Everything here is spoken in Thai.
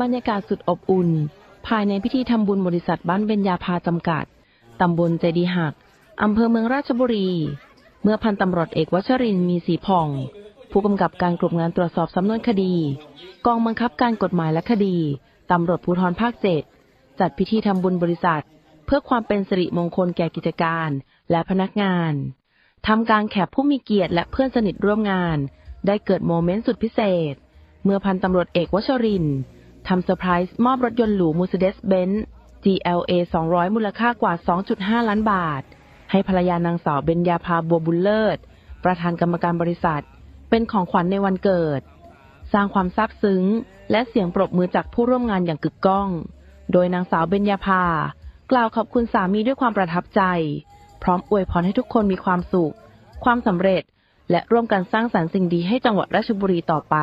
บรรยากาศสุดอบอุ่น ภายในพิธีทำบุญบริษัทบ้านเบญญาภาจำกัด ตำบลเจดีหัก อำเภอเมืองราชบุรี เมื่อพันตำรวจเอกวชรินมีสีผ่อง ผู้กำกับการกลุ่มงานตรวจสอบสำนวนคดี กองบังคับการกฎหมายและคดี ตำรวจภูธรภาคเจ็ดจัดพิธีทำบุญบริษัท เพื่อความเป็นสิริมงคลแก่กิจการและพนักงานทำกลารแขกผู้มีเกียรติและเพื่อนสนิทร่วมงาน ได้เกิดโมเมนต์สุดพิเศษ เมื่อพันตำรวจเอกวชรินทร์ ทำเซอร์ไพรส์มอบรถยนต์หรู Mercedes-Benz GLA 200 มูลค่ากว่า 2.5 ล้านบาท ให้ภรรยานางสาวเบญญาภาบัวบุญเลิศ ประธานกรรมการบริษัท เป็นของขวัญในวันเกิด สร้างความซาบซึ้ง และเสียงปรบมือจากผู้ร่วมงานอย่างกึกก้อง โดยนางสาวเบญญาภากล่าวขอบคุณสามีด้วยความประทับใจ พร้อมอวยพรให้ทุกคนมีความสุข ความสำเร็จ และร่วมกันสร้างสรรค์สิ่งดีให้จังหวัดราชบุรีต่อไป